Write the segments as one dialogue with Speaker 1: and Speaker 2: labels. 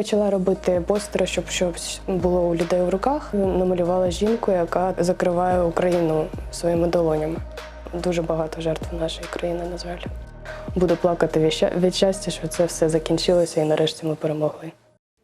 Speaker 1: почала робити постери, щоб щось було у людей в руках. Намалювала жінку, яка закриває Україну своїми долонями. Дуже багато жертв нашої країни, на жаль. Буду плакати від щастя, що це все закінчилося і нарешті ми перемогли.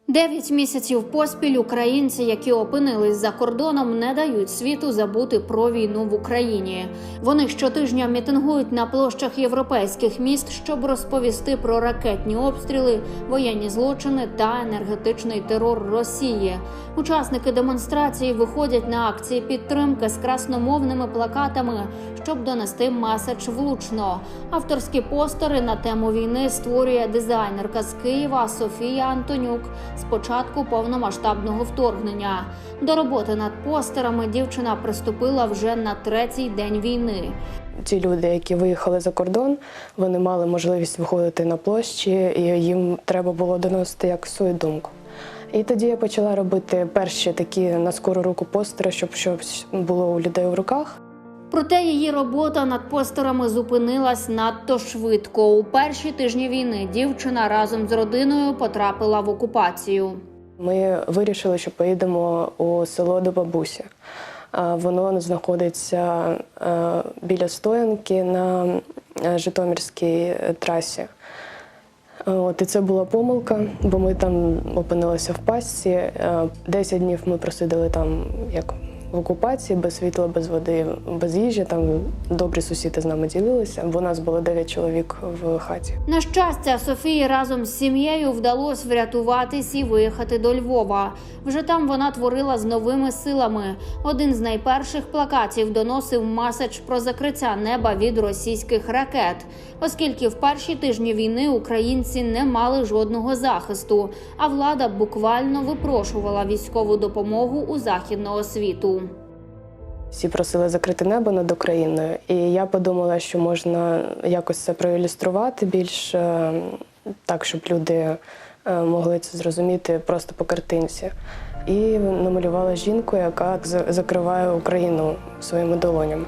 Speaker 2: Дев'ять місяців поспіль українці, які опинились за кордоном, не дають світу забути про війну в Україні. Вони щотижня мітингують на площах європейських міст, щоб розповісти про ракетні обстріли, воєнні злочини та енергетичний терор Росії. Учасники демонстрації виходять на акції підтримки з красномовними плакатами, щоб донести меседж влучно. Авторські постери на тему війни створює дизайнерка з Києва Софія Антонюк з початку повномасштабного вторгнення. До роботи над постерами дівчина приступила вже на третій день війни.
Speaker 1: Ті люди, які виїхали за кордон, вони мали можливість виходити на площі, і їм треба було доносити як свою думку. І тоді я почала робити перші такі на скору руку постери, щоб щось було у людей в руках.
Speaker 2: Проте її робота над постерами зупинилась надто швидко. У перші тижні війни дівчина разом з родиною потрапила в окупацію.
Speaker 1: Ми вирішили, що поїдемо у село до бабусі. Воно знаходиться біля стоянки на е, Житомирській е, трасі. От, і це була помилка, бо ми там опинилися в пастці. Десять днів ми просиділи там як в окупації, без світла, без води, без їжі. Там добрі сусіди з нами ділилися, бо нас було дев'ять чоловік в хаті.
Speaker 2: На щастя, Софії разом з сім'єю вдалося врятуватись і виїхати до Львова. Вже там вона творила з новими силами. Один з найперших плакатів доносив меседж про закриття неба від російських ракет, оскільки в перші тижні війни українці не мали жодного захисту, а влада буквально випрошувала військову допомогу у західного світу.
Speaker 1: Всі просили закрити небо над Україною, і я подумала, що можна якось це проілюструвати більш е, так, щоб люди е, могли це зрозуміти просто по картинці. І намалювала жінку, яка за- закриває Україну своїми долонями.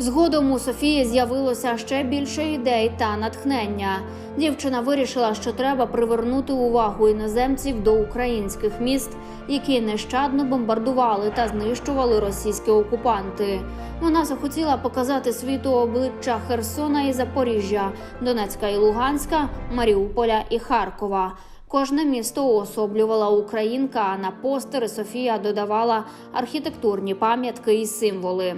Speaker 2: Згодом у Софії з'явилося ще більше ідей та натхнення. Дівчина вирішила, що треба привернути увагу іноземців до українських міст, які нещадно бомбардували та знищували російські окупанти. Вона захотіла показати світу обличчя Херсона і Запоріжжя, Донецька і Луганська, Маріуполя і Харкова. Кожне місто уособлювала українка, а на постери Софія додавала архітектурні пам'ятки і символи.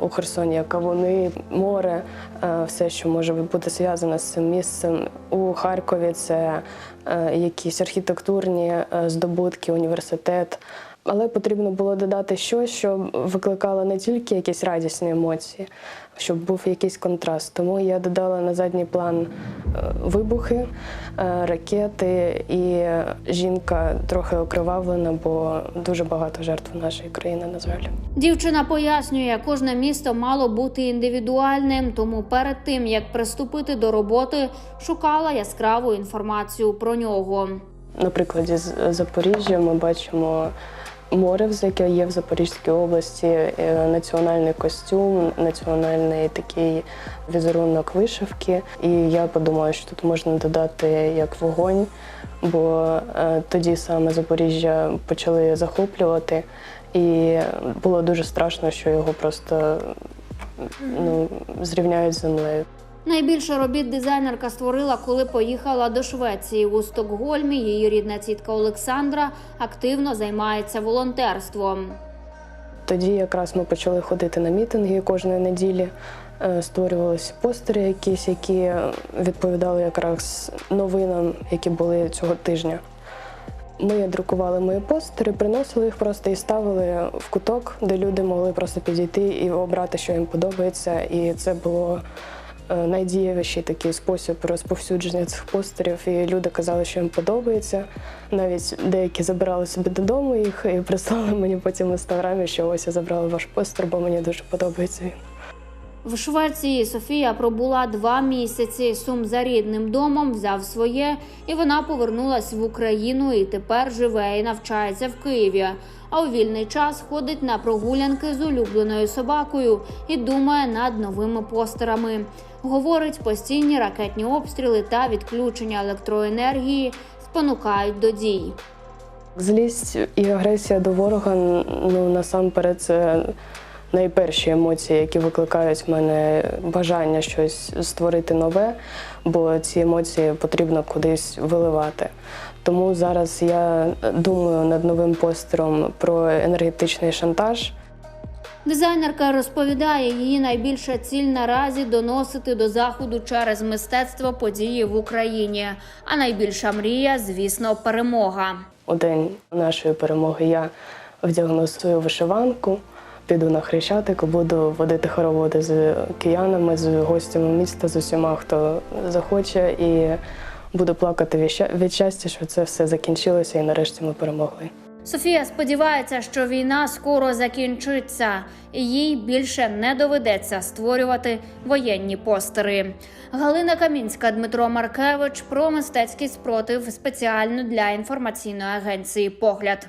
Speaker 1: У Херсоні кавуни, море, е, все, що може бути зв'язане з цим місцем. У Харкові це е, якісь архітектурні е, здобутки, університет. Але потрібно було додати щось, що викликало не тільки якісь радісні емоції, щоб був якийсь контраст. Тому я додала на задній план е, вибухи, е, ракети, і жінка трохи окривавлена, бо дуже багато жертв нашої країни, на жаль.
Speaker 2: Дівчина пояснює, кожне місто мало бути індивідуальним, тому перед тим як приступити до роботи, шукала яскраву інформацію про нього.
Speaker 1: На прикладі з Запоріжжя ми бачимо море, яке є в Запорізькій області, е, національний костюм, національний такий візерунок вишивки. І я подумала, що тут можна додати як вогонь, бо е, тоді саме Запоріжжя почали захоплювати, і було дуже страшно, що його просто ну, зрівняють з землею.
Speaker 2: Найбільше робіт дизайнерка створила, коли поїхала до Швеції. У Стокгольмі її рідна тітка Олександра активно займається волонтерством.
Speaker 1: Тоді якраз ми почали ходити на мітинги кожної неділі. Е, Створювалися постери якісь, які відповідали якраз новинам, які були цього тижня. Ми друкували мої постери, приносили їх просто і ставили в куток, де люди могли просто підійти і обрати, що їм подобається. І це було найдієвіший такий спосіб розповсюдження цих постерів. І люди казали, що їм подобається. Навіть деякі забирали собі додому їх і прислали мені потім в інстаграмі, що ось я забрала ваш постер, бо мені дуже подобається він.
Speaker 2: В Швеції Софія пробула два місяці. Сум за рідним домом взяв своє, і вона повернулась в Україну і тепер живе і навчається в Києві. А у вільний час ходить на прогулянки з улюбленою собакою і думає над новими постерами. Говорить, постійні ракетні обстріли та відключення електроенергії спонукають до дій.
Speaker 1: Злість і агресія до ворога ну насамперед це найперші емоції, які викликають в мене бажання щось створити нове, бо ці емоції потрібно кудись виливати. Тому зараз я думаю над новим постером про енергетичний шантаж.
Speaker 2: Дизайнерка розповідає, її найбільша ціль наразі доносити до заходу через мистецтво події в Україні. А найбільша мрія, звісно, перемога.
Speaker 1: У день нашої перемоги я вдягну свою вишиванку, піду на хрещатик, буду водити хороводи з киянами, з гостями міста, з усіма, хто захоче, і буду плакати від щастя, що це все закінчилося і нарешті ми перемогли.
Speaker 2: Софія сподівається, що війна скоро закінчиться, і їй більше не доведеться створювати воєнні постери. Галина Камінська, Дмитро Маркевич про мистецький спротив спеціально для інформаційної агенції Погляд.